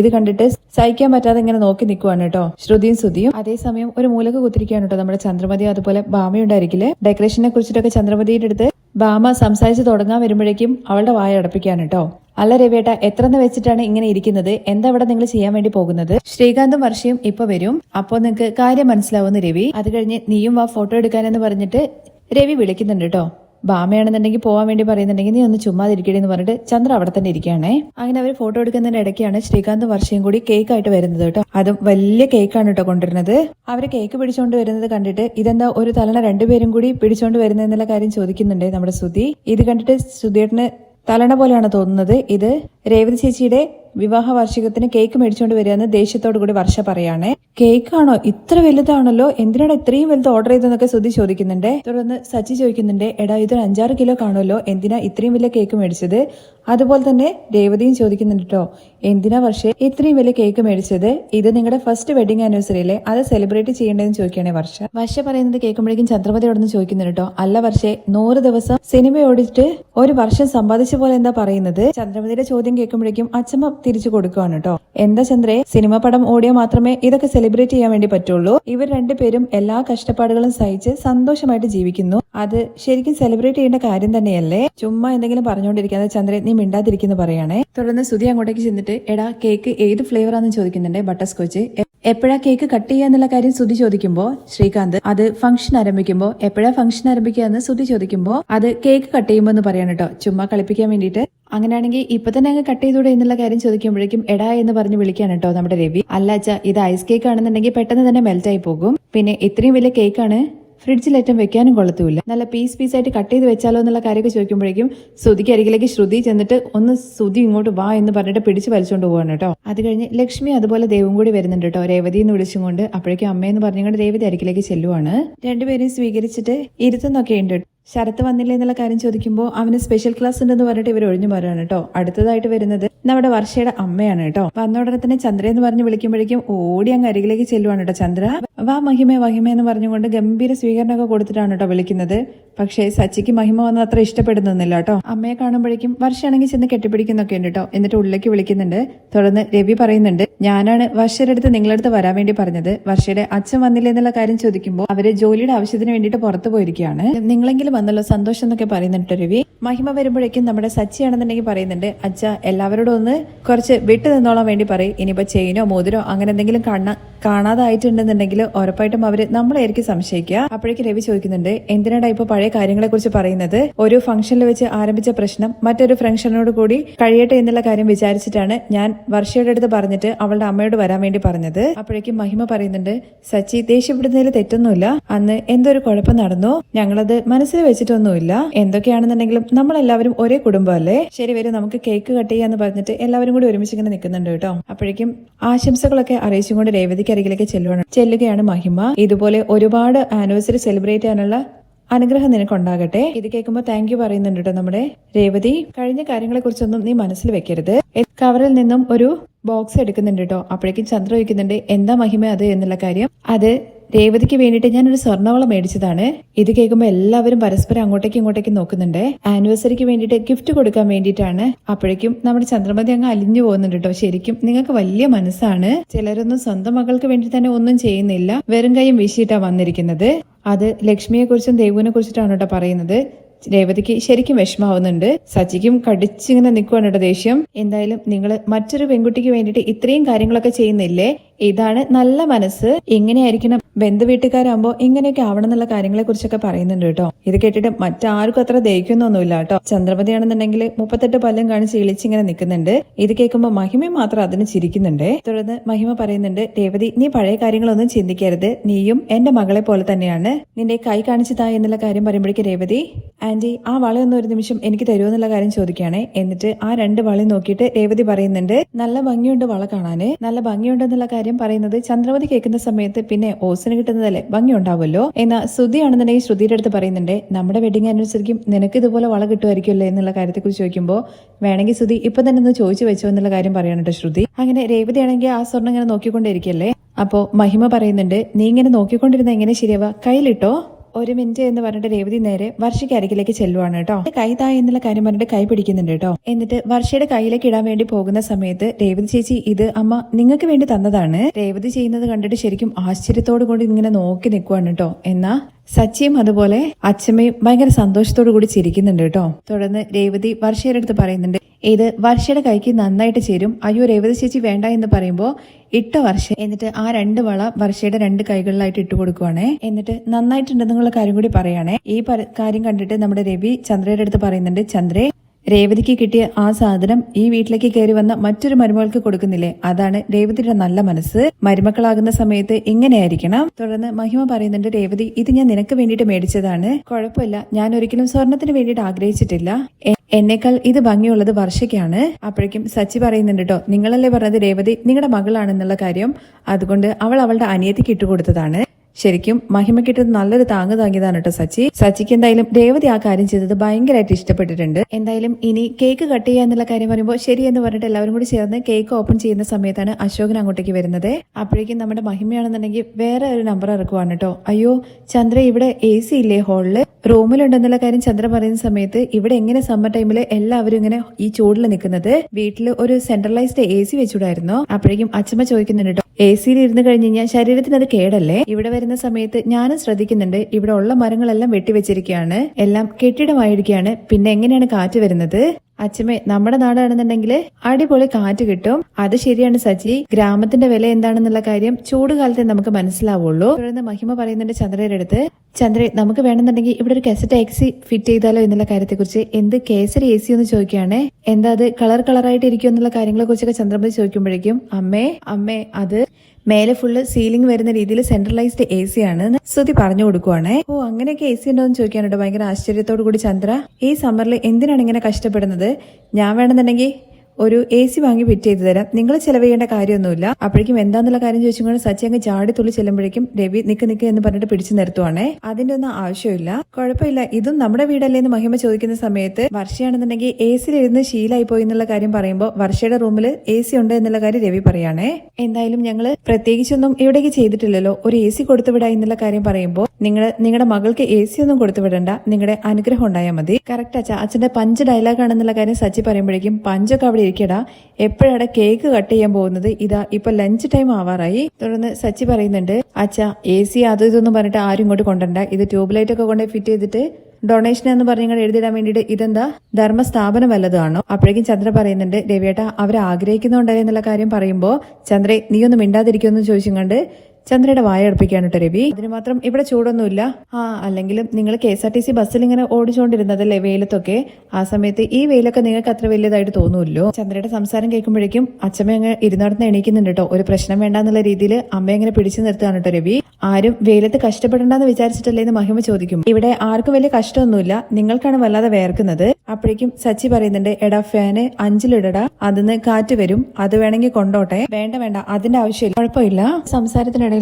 ഇത് കണ്ടിട്ട് സഹിക്കാൻ പറ്റാതെ ഇങ്ങനെ നോക്കി നിൽക്കുവാണ് കേട്ടോ ശ്രുതിയും ശ്രുതിയും അതേസമയം ഒരു മൂലക കുത്തിരിക്കുകയാണ് കേട്ടോ നമ്മുടെ ചന്ദ്രമതി അതുപോലെ ഭാമയുണ്ടായിരിക്കില്ലേ ഡെക്കറേഷനെ കുറിച്ചിട്ടൊക്കെ ചന്ദ്രമതിയുടെ അടുത്ത് ഭാമ സംസാരിച്ച് തുടങ്ങാൻ വരുമ്പോഴേക്കും അവളുടെ വായ അടപ്പിക്കാണ് കേട്ടോ അല്ല രവിയേട്ട എത്രന്ന് വെച്ചിട്ടാണ് ഇങ്ങനെ ഇരിക്കുന്നത്? എന്താ ഇവിടെ നിങ്ങൾ ചെയ്യാൻ വേണ്ടി പോകുന്നത്? ശ്രീകാന്തും വർഷയും ഇപ്പൊ വരും. അപ്പോ നിങ്ങൾക്ക് കാര്യം മനസ്സിലാവുന്നു രവി. അത് കഴിഞ്ഞ് നീയും വാ ഫോട്ടോ എടുക്കാനെന്ന് പറഞ്ഞിട്ട് രവി വിളിക്കുന്നുണ്ട് കേട്ടോ ഭാമയാണെന്നുണ്ടെങ്കിൽ പോവാൻ വേണ്ടി പറയുന്നുണ്ടെങ്കിൽ നീ ഒന്ന് ചുമ്മാതിരിക്കണേ എന്ന് പറഞ്ഞിട്ട് ചന്ദ്ര അവിടെ തന്നെ ഇരിക്കുകയാണേ. അങ്ങനെ അവർ ഫോട്ടോ എടുക്കുന്നതിന്റെ ഇടയ്ക്കാണ് ശ്രീകാന്ത് വർഷയും കൂടി കേക്ക് ആയിട്ട് വരുന്നത് കേട്ടോ അതും വലിയ കേക്കാണ് കേട്ടോ കൊണ്ടുവരുന്നത്. അവർ കേക്ക് പിടിച്ചോണ്ട് വരുന്നത് കണ്ടിട്ട് ഇതെന്താ ഒരു തലണ രണ്ടുപേരും കൂടി പിടിച്ചോണ്ട് വരുന്നതെന്നുള്ള കാര്യം ചോദിക്കുന്നുണ്ടേ നമ്മുടെ ശ്രുതി. ഇത് കണ്ടിട്ട് ശ്രുതിയേട്ടന് തലണ പോലെയാണ് തോന്നുന്നത്. ഇത് രേവതി ചേച്ചിയുടെ വിവാഹ വാർഷികത്തിന് കേക്ക് മേടിച്ചുകൊണ്ട് വരികയെന്ന് ദേഷ്യത്തോടു കൂടി വർഷ പറയാണ്. കേക്കാണോ ഇത്ര വലുതാണല്ലോ? എന്തിനാണ് ഇത്രയും വലുത് ഓർഡർ ചെയ്തെന്നൊക്കെ ശ്രുതി ചോദിക്കുന്നുണ്ട്. തുടർന്ന് സച്ചി ചോദിക്കുന്നുണ്ട് എടാ ഇതൊരു അഞ്ചാറ് കിലോ കാണുമല്ലോ? എന്തിനാ ഇത്രയും വലിയ കേക്ക് മേടിച്ചത്? അതുപോലെ തന്നെ രേവതിയും ചോദിക്കുന്നുണ്ട് കേട്ടോ എന്തിനാ വർഷേ ഇത്രയും വലിയ കേക്ക് മേടിച്ചത്? ഇത് നിങ്ങളുടെ ഫസ്റ്റ് വെഡിങ് ആനിവേഴ്സറി അല്ലേ അത് സെലിബ്രേറ്റ് ചെയ്യേണ്ടതെന്ന് ചോദിക്കുകയാണ് വർഷ. വർഷ പറയുന്നത് കേൾക്കുമ്പോഴേക്കും ചന്ദ്രമതിയോടൊന്ന് ചോദിക്കുന്നുണ്ട് കേട്ടോ അല്ല വർഷേ നൂറ് ദിവസം സിനിമ ഓടിച്ചിട്ട് ഒരു വർഷം സമ്പാദിച്ച പോലെ എന്താ പറയുന്നത്? ചന്ദ്രമതിയുടെ ചോദ്യം കേൾക്കുമ്പോഴേക്കും അച്ഛമ്മ തിരിച്ചു കൊടുക്കുവാണ് കേട്ടോ. എന്താ ചന്ദ്രെ? സിനിമ പടം ഓടിയാൽ മാത്രമേ ഇതൊക്കെ സെലിബ്രേറ്റ് ചെയ്യാൻ വേണ്ടി പറ്റുള്ളൂ. ഇവർ രണ്ടുപേരും എല്ലാ കഷ്ടപ്പാടുകളും സഹിച്ച് സന്തോഷമായിട്ട് ജീവിക്കുന്നു. അത് ശരിക്കും സെലിബ്രേറ്റ് ചെയ്യേണ്ട കാര്യം തന്നെയല്ലേ? ചുമ്മാ എന്തെങ്കിലും പറഞ്ഞുകൊണ്ടിരിക്കാതെ ചന്ദ്രൻ നീ മിണ്ടാതിരിക്കുന്നു പറയണേ. തുടർന്ന് സുധി അങ്ങോട്ടേക്ക് ചെന്നിട്ട് എടാ കേക്ക് ഏത് ഫ്ലേവർ ആണെന്ന് ചോദിക്കുന്നുണ്ട് ബട്ടർ സ്കോച്ച് എപ്പോഴാ കേക്ക് കട്ട് ചെയ്യാന്നുള്ള കാര്യം സുധി ചോദിക്കുമ്പോൾ ശ്രീകാന്ത് അത് ഫംഗ്ഷൻ ആരംഭിക്കുമ്പോൾ എപ്പോഴാ ഫംഗ്ഷൻ ആരംഭിക്കുക എന്ന് സുധി ചോദിക്കുമ്പോൾ അത് കേക്ക് കട്ട് ചെയ്യുമ്പോൾ എന്ന് പറയാണ് കേട്ടോ. ചുമ്മാ കളിപ്പിക്കാൻ വേണ്ടിയിട്ട്. അങ്ങനെയാണെങ്കിൽ ഇപ്പൊ തന്നെ അങ്ങ് കട്ട് ചെയ്തൂടെ എന്നുള്ള കാര്യം ചോദിക്കുമ്പോഴേക്കും എടാ എന്ന് പറഞ്ഞ് വിളിക്കാൻ കേട്ടോ നമ്മുടെ രവി. അല്ല അച്ഛാ ഇത് ഐസ് കേക്ക് ആണെന്നുണ്ടെങ്കിൽ പെട്ടെന്ന് തന്നെ മെൽറ്റ് ആയി പോകും. പിന്നെ ഇത്രയും വലിയ കേക്കാണ് ഫ്രിഡ്ജിലേറ്റം വെക്കാനും കൊള്ളത്തുമില്ല നല്ല പീസ് പീസ് ആയിട്ട് കട്ട് ചെയ്ത് വെച്ചാലോ എന്നുള്ള കാര്യമൊക്കെ ചോദിക്കുമ്പോഴേക്കും ശ്രുതിക്ക് അരികിലേക്ക് ശ്രുതി ചെന്നിട്ട് ഒന്ന് ശ്രുതി ഇങ്ങോട്ട് വാ എന്ന് പറഞ്ഞിട്ട് പിടിച്ച് വലിച്ചുകൊണ്ട് പോവാണ് കേട്ടോ. അത് കഴിഞ്ഞ് ലക്ഷ്മി അതുപോലെ ദേവും കൂടി വരുന്നുണ്ട് കേട്ടോ. രേവതി എന്ന് വിളിച്ചുകൊണ്ട് അപ്പോഴേക്കും അമ്മയെന്ന് പറഞ്ഞുകൊണ്ട് രേവതി അരികിലേക്ക് ചെല്ലുവാണ്. രണ്ടുപേരും സ്വീകരിച്ചിട്ട് ഇരുത്തുന്നൊക്കെ ഉണ്ട് ശരത്ത് വന്നില്ല എന്നുള്ള കാര്യം ചോദിക്കുമ്പോൾ അവന് സ്പെഷ്യൽ ക്ലാസ് ഉണ്ടെന്ന് പറഞ്ഞിട്ട് ഇവർ ഒഴിഞ്ഞു മാറുകയാണ് കേട്ടോ. അടുത്തതായിട്ട് വരുന്നത് നമ്മുടെ വർഷയുടെ അമ്മയാണ് കേട്ടോ. വന്ന ഉടനെ തന്നെ ചന്ദ്ര എന്ന് പറഞ്ഞ് വിളിക്കുമ്പോഴേക്കും ഓടി അങ്ങ് അരികിലേക്ക് ചെല്ലുവാണ് കേട്ടോ ചന്ദ്ര. വാ മഹിമേ വഹിമ എന്ന് പറഞ്ഞുകൊണ്ട് ഗംഭീര സ്വീകരണമൊക്കെ കൊടുത്തിട്ടാണ് കേട്ടോ വിളിക്കുന്നത്. പക്ഷേ സച്ചിക്ക് മഹിമ വന്ന അത്ര ഇഷ്ടപ്പെടുന്നില്ല കേട്ടോ. അമ്മയെ കാണുമ്പോഴേക്കും വർഷയാണെങ്കിൽ ചെന്ന് കെട്ടിപ്പിടിക്കുന്നൊക്കെ ഉണ്ട് കേട്ടോ. എന്നിട്ട് ഉള്ളിലേക്ക് വിളിക്കുന്നുണ്ട്. തുടർന്ന് രവി പറയുന്നുണ്ട് ഞാനാണ് വർഷയുടെ അടുത്ത് നിങ്ങളടുത്ത് വരാൻ വേണ്ടി പറഞ്ഞത്. വർഷയുടെ അച്ഛൻ വന്നില്ല എന്നുള്ള കാര്യം ചോദിക്കുമ്പോൾ അവർ ജോലിയുടെ ആവശ്യത്തിന് വേണ്ടിയിട്ട് പുറത്തു പോയിരിക്കുകയാണ്. നിങ്ങളെങ്കിലും വന്നല്ലോ സന്തോഷം എന്നൊക്കെ പറയുന്നുണ്ട് രവി. മഹിമ വരുമ്പോഴേക്കും നമ്മുടെ സച്ചിയാണെന്നുണ്ടെങ്കിൽ പറയുന്നുണ്ട് അച്ഛ എല്ലാവരോടും ഒന്ന് കുറച്ച് വിട്ടു നിന്നോളാൻ വേണ്ടി പറയും. ഇനിയിപ്പോ ചെയിനോ മോതിരോ അങ്ങനെ എന്തെങ്കിലും കാണാ കാണാതായിട്ടുണ്ടെന്നുണ്ടെങ്കിൽ ഉറപ്പായിട്ടും അവർ നമ്മളായിരിക്കും സംശയിക്കുക. അപ്പോഴേക്കും രവി ചോദിക്കുന്നുണ്ട് എന്തിനാടാ ഇപ്പൊ പഴയ കാര്യങ്ങളെ കുറിച്ച് പറയുന്നത് ഒരു ഫംഗ്ഷനിൽ വെച്ച് ആരംഭിച്ച പ്രശ്നം മറ്റൊരു ഫംഗ്ഷനോട് കൂടി കഴിയട്ടെ എന്നുള്ള കാര്യം വിചാരിച്ചിട്ടാണ് ഞാൻ വർഷയുടെ അടുത്ത് പറഞ്ഞിട്ട് അവളുടെ അമ്മയോട് വരാൻ വേണ്ടി പറഞ്ഞത്. അപ്പോഴേക്കും മഹിമ പറയുന്നുണ്ട് സച്ചി ദേഷ്യപ്പെടുന്നതിൽ തെറ്റൊന്നുമില്ല. അന്ന് എന്തൊരു കുഴപ്പം നടന്നു? ഞങ്ങളത് മനസ്സിൽ വെച്ചിട്ടൊന്നുമില്ല. എന്തൊക്കെയാണെന്നുണ്ടെങ്കിലും നമ്മളെല്ലാവരും ഒരേ കുടുംബമല്ലേ? ശരി വരും നമുക്ക് കേക്ക് കട്ട് ചെയ്യാന്ന് പറഞ്ഞിട്ട് എല്ലാവരും കൂടി ഒരുമിച്ച് ഇങ്ങനെ നിൽക്കുന്നുണ്ട് കേട്ടോ. അപ്പോഴേക്കും ആശംസകളൊക്കെ അറിയിച്ചുകൊണ്ട് രേവതിക്ക് അരികിലേക്ക് ചെല്ലുവാണ് ചെല്ലുകയാണ് മഹിമ. ഇതുപോലെ ഒരുപാട് ആനിവേഴ്സറി സെലിബ്രേറ്റ് ചെയ്യാനുള്ള അനുഗ്രഹം നിനക്കുണ്ടാകട്ടെ. ഇത് കേൾക്കുമ്പോൾ താങ്ക് യു പറയുന്നുണ്ട് കേട്ടോ നമ്മുടെ രേവതി. കഴിഞ്ഞ കാര്യങ്ങളെ കുറിച്ചൊന്നും നീ മനസ്സിൽ വെക്കരുത്. കവറിൽ നിന്നും ഒരു ബോക്സ് എടുക്കുന്നുണ്ട് കേട്ടോ അപ്പോഴേക്കും ചന്ദ്ര ചോദിക്കുന്നുണ്ട് എന്താ മഹിമ അത്? എന്നുള്ള കാര്യം. അത് രേവതിക്ക് വേണ്ടിട്ട് ഞാൻ ഒരു സ്വർണവള മേടിച്ചതാണ്. ഇത് കേൾക്കുമ്പോൾ എല്ലാവരും പരസ്പരം അങ്ങോട്ടേക്കും ഇങ്ങോട്ടേക്കും നോക്കുന്നുണ്ട്. ആനിവേഴ്സറിക്ക് വേണ്ടിട്ട് ഗിഫ്റ്റ് കൊടുക്കാൻ വേണ്ടിയിട്ടാണ്. അപ്പോഴേക്കും നമ്മുടെ ചന്ദ്രമതി അങ്ങ് അലിഞ്ഞു പോകുന്നുണ്ട് കേട്ടോ ശരിക്കും നിങ്ങൾക്ക് വലിയ മനസ്സാണ്. ചിലരൊന്നും സ്വന്തം മകൾക്ക് വേണ്ടി തന്നെ ഒന്നും ചെയ്യുന്നില്ല. വെറും കൈയും വീശിയിട്ടാണ് വന്നിരിക്കുന്നത്. അത് ലക്ഷ്മിയെക്കുറിച്ചും ദേവുവിനെ കുറിച്ചിട്ടാണ് കേട്ടോ പറയുന്നത്. രേവതിക്ക് ശരിക്കും വിഷമാവുന്നുണ്ട് സച്ചിക്കും കടിച്ചിങ്ങനെ നിൽക്കുവാണ് കേട്ടോ ദേഷ്യം. എന്തായാലും നിങ്ങൾ മറ്റൊരു പെൺകുട്ടിക്ക് വേണ്ടിയിട്ട് ഇത്രയും കാര്യങ്ങളൊക്കെ ചെയ്യുന്നില്ലേ? ഇതാണ് നല്ല മനസ്സ്. എങ്ങനെയായിരിക്കണം ബന്ധു വീട്ടുകാരാകുമ്പോ ഇങ്ങനെയൊക്കെ ആവണം എന്നുള്ള കാര്യങ്ങളെ കുറിച്ചൊക്കെ പറയുന്നുണ്ട് കേട്ടോ. ഇത് കേട്ടിട്ട് മറ്റാർക്കും അത്ര ദഹിക്കുന്നൊന്നുമില്ല കേട്ടോ. ചന്ദ്രപതിയാണെന്നുണ്ടെങ്കിൽ മുപ്പത്തെട്ട് പല്ലും കാണിച്ച് ഇളിച്ചിങ്ങനെ നിൽക്കുന്നുണ്ട്. ഇത് കേൾക്കുമ്പോൾ മഹിമ മാത്രം അതിന് ചിരിക്കുന്നുണ്ട്. തുടർന്ന് മഹിമ പറയുന്നുണ്ട് രേവതി നീ പഴയ കാര്യങ്ങളൊന്നും ചിന്തിക്കരുത്. നീയും എന്റെ മകളെ പോലെ തന്നെയാണ്. നിന്റെ കൈ കാണിച്ചു താ എന്നുള്ള കാര്യം പറയുമ്പോഴേക്ക് രേവതി ആന്റി ആ വളയൊന്നും ഒരു നിമിഷം എനിക്ക് തരുമോ എന്നുള്ള കാര്യം ചോദിക്കുകയാണെ. എന്നിട്ട് ആ രണ്ട് വളയും നോക്കിയിട്ട് രേവതി പറയുന്നുണ്ട് നല്ല ഭംഗിയുണ്ട് വള കാണാന്. നല്ല ഭംഗിയുണ്ട് എന്നുള്ള കാര്യം പറയുന്നത് ചന്ദ്രവതി കേൾക്കുന്ന സമയത്ത് പിന്നെ ഓസിന് കിട്ടുന്നതല്ലേ? ഭംഗി ഉണ്ടാവുമല്ലോ എന്നാൽ ശ്രുതിയാണെന്നുണ്ടെങ്കിൽ ശ്രുതിയുടെ അടുത്ത് പറയുന്നുണ്ട് നമ്മുടെ വെഡിങ് ആനിവേഴ്സറിക്കും നിനക്ക് ഇതുപോലെ വള കിട്ടുമായിരിക്കുമല്ലോ? എന്നുള്ള കാര്യത്തെ കുറിച്ച് ചോദിക്കുമ്പോൾ വേണമെങ്കിൽ ശ്രുതി ഇപ്പൊ തന്നെ ഒന്ന് ചോദിച്ചു വെച്ചോ എന്നുള്ള കാര്യം പറയാണ് കേട്ടോ ശ്രുതി. അങ്ങനെ രേവതിയാണെങ്കിൽ ആ സ്വർണം ഇങ്ങനെ നോക്കിക്കൊണ്ടിരിക്കല്ലേ അപ്പോ മഹിമ പറയുന്നുണ്ട് നീ ഇങ്ങനെ നോക്കിക്കൊണ്ടിരുന്ന എങ്ങനെ ശരിയാവാ കയ്യിലിട്ടോ? ഒരു മിനിറ്റ് എന്ന് പറഞ്ഞിട്ട് രേവതി നേരെ വർഷയ്ക്ക് അരികിലേക്ക് ചെല്ലുവാണ് കേട്ടോ. കൈ താ എന്നുള്ള കാര്യം പറഞ്ഞിട്ട് കൈ പിടിക്കുന്നുണ്ട് കേട്ടോ. എന്നിട്ട് വർഷയുടെ കൈയിലേക്ക് ഇടാൻ വേണ്ടി പോകുന്ന സമയത്ത് രേവതി ചേച്ചി ഇത് അമ്മ നിങ്ങൾക്ക് വേണ്ടി തന്നതാണ്. രേവതി ചെയ്യുന്നത് കണ്ടിട്ട് ശരിക്കും ആശ്ചര്യത്തോടു കൂടി ഇങ്ങനെ നോക്കി നിൽക്കുവാണ് കേട്ടോ. എന്നാ സച്ചിയും അതുപോലെ അച്ഛമ്മയും ഭയങ്കര സന്തോഷത്തോടു കൂടി ചിരിക്കുന്നുണ്ട് കേട്ടോ. തുടർന്ന് രേവതി വർഷയുടെ അടുത്ത് പറയുന്നുണ്ട് ഇത് വർഷയുടെ കൈക്ക് നന്നായിട്ട് ചേരും. അയ്യോ രേവതി ചേച്ചി വേണ്ട എന്ന് പറയുമ്പോൾ ഇട്ട വർഷം എന്നിട്ട് ആ രണ്ട് വള വർഷയുടെ രണ്ട് കൈകളിലായിട്ട് ഇട്ട് കൊടുക്കുവാണേ. എന്നിട്ട് നന്നായിട്ടുണ്ടെന്നുള്ള കാര്യം കൂടി പറയാണേ. ഈ കാര്യം കണ്ടിട്ട് നമ്മുടെ രവി ചന്ദ്രയുടെ അടുത്ത് പറയുന്നുണ്ട് ചന്ദ്രേ രേവതിക്ക് കിട്ടിയ ആ സാധനം ഈ വീട്ടിലേക്ക് കയറി വന്ന മറ്റൊരു മരുമകൾക്ക് കൊടുക്കുന്നില്ലേ? അതാണ് രേവതിയുടെ നല്ല മനസ്സ്. മരുമക്കളാകുന്ന സമയത്ത് ഇങ്ങനെയായിരിക്കണം. തുടർന്ന് മഹിമ പറയുന്നുണ്ട് രേവതി ഇത് ഞാൻ നിനക്ക് വേണ്ടിയിട്ട് മേടിച്ചതാണ്. കുഴപ്പമില്ല. ഞാൻ ഒരിക്കലും സ്വർണത്തിന് വേണ്ടിയിട്ട് ആഗ്രഹിച്ചിട്ടില്ല. എന്നേക്കാൾ ഇത് ഭംഗിയുള്ളത് വർഷയ്ക്കാണ്. അപ്പോഴേക്കും സച്ചി പറയുന്നുണ്ട് കേട്ടോ നിങ്ങളല്ലേ പറഞ്ഞത് രേവതി നിങ്ങളുടെ മകളാണെന്നുള്ള കാര്യം. അതുകൊണ്ട് അവൾ അവളുടെ അനിയത്തിക്ക് ഇട്ടുകൊടുത്തതാണ്. ശരിക്കും മഹിമയ്ക്കിട്ട് നല്ലൊരു താങ്ങ് താങ്ങിയതാണ് കേട്ടോ സച്ചി. സച്ചിക്ക് എന്തായാലും രേവതി ആ കാര്യം ചെയ്തത് ഭയങ്കരമായിട്ട് ഇഷ്ടപ്പെട്ടിട്ടുണ്ട്. എന്തായാലും ഇനി കേക്ക് കട്ട് ചെയ്യുക എന്നുള്ള കാര്യം പറയുമ്പോൾ ശരി എന്ന് പറഞ്ഞിട്ട് എല്ലാവരും കൂടി ചേർന്ന് കേക്ക് ഓപ്പൺ ചെയ്യുന്ന സമയത്താണ് അശോകൻ അങ്ങോട്ടേക്ക് വരുന്നത്. അപ്പോഴേക്കും നമ്മുടെ മഹിമയാണെന്നുണ്ടെങ്കിൽ വേറെ ഒരു നമ്പർ ഇറക്കുവാണ് കേട്ടോ അയ്യോ ചന്ദ്ര ഇവിടെ എ സി ഇല്ലേ ഹാളിൽ റൂമിലുണ്ടെന്നുള്ള കാര്യം ചന്ദ്ര പറയുന്ന സമയത്ത് ഇവിടെ എങ്ങനെ സമ്മർ ടൈമിൽ എല്ലാവരും ഇങ്ങനെ ഈ ചൂടിൽ നിൽക്കുന്നത്? വീട്ടിൽ ഒരു സെൻട്രലൈസ്ഡ് എ സി വെച്ചൂടായിരുന്നോ? അപ്പോഴേക്കും അച്ഛമ്മ ചോദിക്കുന്നുണ്ട് കേട്ടോ എ സിയിൽ ഇരുന്ന് കഴിഞ്ഞ് കഴിഞ്ഞാൽ ശരീരത്തിന് അത് കേടല്ലേ? ഇവിടെ വരുന്ന സമയത്ത് ഞാനും ശ്രദ്ധിക്കുന്നുണ്ട് ഇവിടെ ഉള്ള മരങ്ങളെല്ലാം വെട്ടിവെച്ചിരിക്കുകയാണ്. എല്ലാം കെട്ടിടമായിരിക്കുകയാണ്. പിന്നെ എങ്ങനെയാണ് കാറ്റ് വരുന്നത്? അച്ഛമ്മേ നമ്മുടെ നാടാണെന്നുണ്ടെങ്കിൽ അടിപൊളി കാറ്റ് കിട്ടും. അത് ശരിയാണ് സച്ചി. ഗ്രാമത്തിന്റെ വില എന്താണെന്നുള്ള കാര്യം ചൂട് കാലത്തെ നമുക്ക് മനസ്സിലാവുള്ളൂ. തുടർന്ന് മഹിമ പറയുന്നുണ്ട് ചന്ദ്രയുടെ അടുത്ത് ചന്ദ്ര നമുക്ക് വേണമെന്നുണ്ടെങ്കിൽ ഇവിടെ ഒരു കെസറ്റ് എക്സി ഫിറ്റ് ചെയ്താലോ എന്നുള്ള കാര്യത്തെക്കുറിച്ച് എന്ത് കേസരി എ സി എന്ന് ചോദിക്കുകയാണ്. എന്താ അത് കളർ കളറായിട്ട് ഇരിക്കും എന്നുള്ള കാര്യങ്ങളെ കുറിച്ചൊക്കെ ചന്ദ്രമതി ചോദിക്കുമ്പോഴേക്കും അമ്മേ അമ്മേ അത് മേലെ ഫുള്ള് സീലിംഗ് വരുന്ന രീതിയിൽ സെൻട്രലൈസ്ഡ് എ സി ആണ്. ശ്രുതി പറഞ്ഞു കൊടുക്കുവാണേ. ഓ അങ്ങനെയൊക്കെ എ സി ഉണ്ടോ എന്ന് ചോദിക്കാനുണ്ട്. ഭയങ്കര ആശ്ചര്യത്തോടു കൂടി ചന്ദ്ര. ഈ സമ്മറിൽ എന്തിനാണ് ഇങ്ങനെ കഷ്ടപ്പെടുന്നത്? ഞാൻ വേണമെന്നുണ്ടെങ്കിൽ ഒരു എ സി വാങ്ങി ഫിറ്റ് ചെയ്തു തരാം. നിങ്ങൾ ചെലവ് ചെയ്യേണ്ട കാര്യമൊന്നുമില്ല. അപ്പോഴേക്കും എന്താന്നുള്ള കാര്യം ചോദിച്ചുകൊണ്ട് സച്ചി അങ്ങ് ചാടി തുള്ളി ചെല്ലുമ്പോഴേക്കും രവി നിക്ക് നിക്ക് എന്ന് പറഞ്ഞിട്ട് പിടിച്ചു നിർത്തുവാണേ. അതിന്റെ ഒന്നും ആവശ്യമില്ല. കുഴപ്പമില്ല. ഇതും നമ്മുടെ വീടല്ലേ എന്ന് മഹിമ ചോദിക്കുന്ന സമയത്ത് വർഷയാണെന്നുണ്ടെങ്കിൽ എ സിയിലിരുന്ന് ശീലായി പോയി എന്നുള്ള കാര്യം പറയുമ്പോൾ വർഷയുടെ റൂമിൽ എ സി ഉണ്ട് എന്നുള്ള കാര്യം രവി പറയാണേ. എന്തായാലും ഞങ്ങൾ പ്രത്യേകിച്ചൊന്നും ഇവിടേക്ക് ചെയ്തിട്ടില്ലല്ലോ. ഒരു എ സി കൊടുത്തുവിടാ എന്നുള്ള കാര്യം പറയുമ്പോൾ നിങ്ങൾ നിങ്ങളുടെ മകൾക്ക് എ സി ഒന്നും കൊടുത്തുവിടണ്ട നിങ്ങളുടെ അനുഗ്രഹം ഉണ്ടായാൽ മതി. കറക്റ്റ് അച്ഛാ. അച്ഛന്റെ പഞ്ച് ഡയലോഗ് ആണെന്നുള്ള കാര്യം സച്ചി പറയുമ്പോഴേക്കും പഞ്ചൊക്കെ അവിടെ ഇരിക്കടാ എപ്പോഴാണ് കേക്ക് കട്ട് ചെയ്യാൻ പോകുന്നത്? ഇതാ ഇപ്പൊ ലഞ്ച് ടൈം ആവാറായി. തുടർന്ന് സച്ചി പറയുന്നുണ്ട് അച്ഛാ എ സി അത് ഇതൊന്നും പറഞ്ഞിട്ട് ആരും ഇങ്ങോട്ട് കൊണ്ടുവരണ്ട. ഇത് ട്യൂബ് ലൈറ്റ് ഒക്കെ കൊണ്ട് ഫിറ്റ് ചെയ്തിട്ട് ഡൊണേഷൻ എന്ന് പറഞ്ഞ് നിങ്ങൾ എഴുതിയിടാൻ വേണ്ടിയിട്ട് ഇതെന്താ? ധർമ്മസ്ഥാപനം വല്ലതാണോ അപ്പോഴേക്കും ചന്ദ്ര പറയുന്നുണ്ട് രവിയേട്ട അവർ ആഗ്രഹിക്കുന്നുണ്ടല്ലേ എന്നുള്ള കാര്യം പറയുമ്പോൾ ചന്ദ്രെ നീ ഒന്ന് മിണ്ടാതിരിക്കുമെന്ന് ചോദിച്ചുകൊണ്ട് ചന്ദ്രയുടെ വായ അടുപ്പിക്കാണ് കേട്ടോ രവി അതിന് മാത്രം ഇവിടെ ചൂടൊന്നുമില്ല. ആ അല്ലെങ്കിലും നിങ്ങൾ K S R T C ബസ്സിൽ ഇങ്ങനെ ഓടിച്ചുകൊണ്ടിരുന്നതല്ലേ വെയിലത്തൊക്കെ? ആ സമയത്ത് ഈ വെയിലൊക്കെ നിങ്ങൾക്ക് അത്ര വലിയതായിട്ട് തോന്നുമല്ലോ ചന്ദ്രയുടെ സംസാരം കേൾക്കുമ്പോഴേക്കും അച്ഛമ്മ അങ്ങ് ഇരുന്നിടത്ത് എണീക്കുന്നുണ്ട് കേട്ടോ ഒരു പ്രശ്നം വേണ്ട എന്നുള്ള രീതിയിൽ അമ്മ ഇങ്ങനെ പിടിച്ചു നിർത്തുകയാണ് കേട്ടോ രവി. ആരും വെയിലത്ത് കഷ്ടപ്പെടണ്ടെന്ന് വിചാരിച്ചിട്ടല്ലേ എന്ന് മഹിമ ചോദിക്കും. ഇവിടെ ആർക്കും വലിയ കഷ്ടമൊന്നുമില്ല. നിങ്ങൾക്കാണ് വല്ലാതെ വേർക്കുന്നത്. അപ്പോഴേക്കും സച്ചി പറയുന്നുണ്ട് എടാ ഫാന് അഞ്ചിലിടടാ. അതിന്ന് കാറ്റ് വരും. അത് വേണമെങ്കിൽ കൊണ്ടോട്ടെ. വേണ്ട വേണ്ട. അതിന്റെ ആവശ്യമില്ല. കുഴപ്പമില്ല. സംസാരത്തിനിടയിലാണെന്നുണ്ടെങ്കിൽ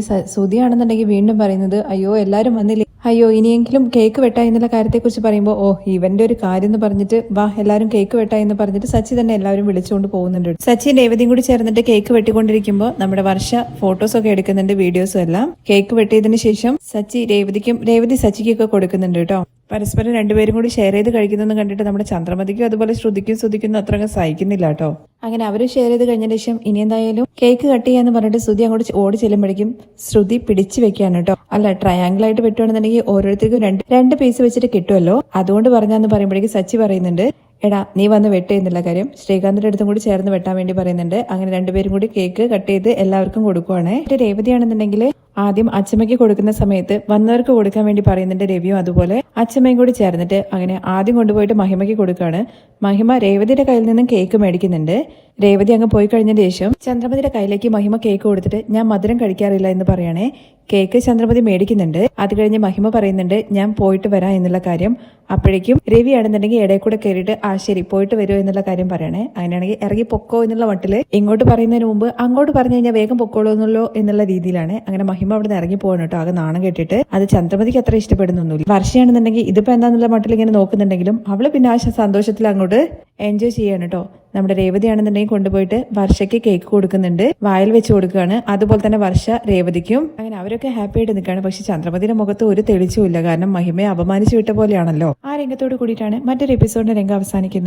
സ- സുതിയാണെന്നുണ്ടെങ്കിൽ വീണ്ടും പറയുന്നത് അയ്യോ എല്ലാവരും വന്നില്ലേ? അയ്യോ ഇനിയെങ്കിലും കേക്ക് വെട്ടാ എന്നുള്ള കാര്യത്തെക്കുറിച്ച് പറയുമ്പോൾ ഓ ഇവന്റെ ഒരു കാര്യം എന്ന് പറഞ്ഞിട്ട് വാ എല്ലാവരും കേക്ക് വെട്ടാ എന്ന് പറഞ്ഞിട്ട് സച്ചി തന്നെ എല്ലാവരും വിളിച്ചുകൊണ്ട് പോകുന്നുണ്ട്. സച്ചി രേവതിയും കൂടി ചേർന്നിട്ട് കേക്ക് വെട്ടിക്കൊണ്ടിരിക്കുമ്പോൾ നമ്മുടെ വർഷ ഫോട്ടോസ് ഒക്കെ എടുക്കുന്നുണ്ട് വീഡിയോസും എല്ലാം. കേക്ക് വെട്ടിയതിനു ശേഷം സച്ചി രേവതിക്കും രേവതി സച്ചിക്കൊക്കെ കൊടുക്കുന്നുണ്ട് കേട്ടോ. പരസ്പരം രണ്ടുപേരും കൂടി ഷെയർ ചെയ്ത് കഴിക്കുന്നതെന്ന് കണ്ടിട്ട് നമ്മുടെ ചന്ദ്രമതിക്കും അതുപോലെ ശ്രുതിക്കും ശ്രുതിക്കും അത്ര സഹിക്കുന്നില്ല കേട്ടോ. അങ്ങനെ അവർ ഷെയർ ചെയ്ത് കഴിഞ്ഞ ശേഷം ഇനി എന്തായാലും കേക്ക് കട്ട് ചെയ്യാന്ന് പറഞ്ഞിട്ട് ശ്രുതി അങ്ങോട്ട് ഓടി ചെല്ലുമ്പോഴേക്കും ശ്രുതി പിടിച്ചു വെക്കാണ് കേട്ടോ. അല്ല ട്രയാങ്കിൾ ആയിട്ട് വെട്ടുവാണെന്നുണ്ടെങ്കിൽ ഓരോരുത്തർക്കും രണ്ട് രണ്ട് പീസ് വെച്ചിട്ട് കിട്ടുമല്ലോ അതുകൊണ്ട് പറഞ്ഞാന്ന് പറയുമ്പോഴേക്കും സച്ചി പറയുന്നുണ്ട് എടാ നീ വന്ന് വെട്ട് എന്നുള്ള കാര്യം ശ്രീകാന്തിന്റെ അടുത്തും കൂടി ചേർന്ന് വെട്ടാൻ വേണ്ടി പറയുന്നുണ്ട്. അങ്ങനെ രണ്ടുപേരും കൂടി കേക്ക് കട്ട് ചെയ്ത് എല്ലാവർക്കും കൊടുക്കുവാണ്. എന്റെ രേവതിയാണെന്നുണ്ടെങ്കിൽ ആദ്യം അച്ഛമ്മയ്ക്ക് കൊടുക്കുന്ന സമയത്ത് വന്നവർക്ക് കൊടുക്കാൻ വേണ്ടി പറയുന്നുണ്ട് രവിയും അതുപോലെ. അച്ഛമ്മയും കൂടി ചേർന്നിട്ട് അങ്ങനെ ആദ്യം കൊണ്ടുപോയിട്ട് മഹിമയ്ക്ക് കൊടുക്കുകയാണ് മഹിമ രേവതിയുടെ കയ്യിൽ നിന്നും കേക്ക് മേടിക്കുന്നുണ്ട്. രേവതി അങ്ങ് പോയി കഴിഞ്ഞതിന് ശേഷം ചന്ദ്രമതിയുടെ കയ്യിലേക്ക് മഹിമ കേക്ക് കൊടുത്തിട്ട് ഞാൻ മധുരം കഴിക്കാറില്ല എന്ന് പറയണേ. കേക്ക് ചന്ദ്രമതി മേടിക്കുന്നുണ്ട്. അത് കഴിഞ്ഞ് മഹിമ പറയുന്നുണ്ട് ഞാൻ പോയിട്ട് വരാം എന്നുള്ള കാര്യം. അപ്പോഴേക്കും രവി ആണെന്നുണ്ടെങ്കിൽ ഇടയിൽ കൂടെ കയറിയിട്ട് ആ ശരി പോയിട്ട് വരുമോ എന്നുള്ള കാര്യം പറയണേ. അങ്ങനെയാണെങ്കിൽ ഇറങ്ങി പൊക്കോ എന്നുള്ള മട്ടിൽ ഇങ്ങോട്ട് പറയുന്നതിന് മുമ്പ് അങ്ങോട്ട് പറഞ്ഞു കഴിഞ്ഞാൽ വേഗം പൊക്കോളൂന്നല്ലോ എന്നുള്ള രീതിയിലാണ്. അങ്ങനെ മഹിമ അവിടെ നിന്ന് ഇറങ്ങി പോകണം കേട്ടോ. ആകെ നാണം കേട്ടിട്ട് അത് ചന്ദ്രമതിക്ക് അത്ര ഇഷ്ടപ്പെടുന്നൊന്നുമില്ല. വർഷയാണെന്നുണ്ടെങ്കിൽ ഇതിപ്പോ എന്താന്നുള്ള മട്ടിൽ ഇങ്ങനെ നോക്കുന്നുണ്ടെങ്കിലും അവൾ പിന്നെ ആ സന്തോഷത്തിൽ അങ്ങോട്ട് എൻജോയ് ചെയ്യാണ് കേട്ടോ. നമ്മുടെ രേവതിയാണെന്നുണ്ടെങ്കിൽ കൊണ്ടുപോയിട്ട് വർഷയ്ക്ക് കേക്ക് കൊടുക്കുന്നുണ്ട്. വായിൽ വെച്ച് കൊടുക്കുകയാണ്. അതുപോലെ തന്നെ വർഷ രേവതിക്കും. അങ്ങനെ അവരൊക്കെ ഹാപ്പി ആയിട്ട് നിൽക്കുകയാണ്. പക്ഷെ ചന്ദ്രമതിയുടെ മുഖത്ത് ഒരു തെളിച്ചുമില്ല കാരണം മഹിമയെ അപമാനിച്ചു വിട്ട പോലെയാണല്ലോ. ആ രംഗത്തോട് കൂടിയിട്ടാണ് മറ്റൊരു എപ്പിസോഡിന്റെ രംഗം അവസാനിക്കുന്നത്.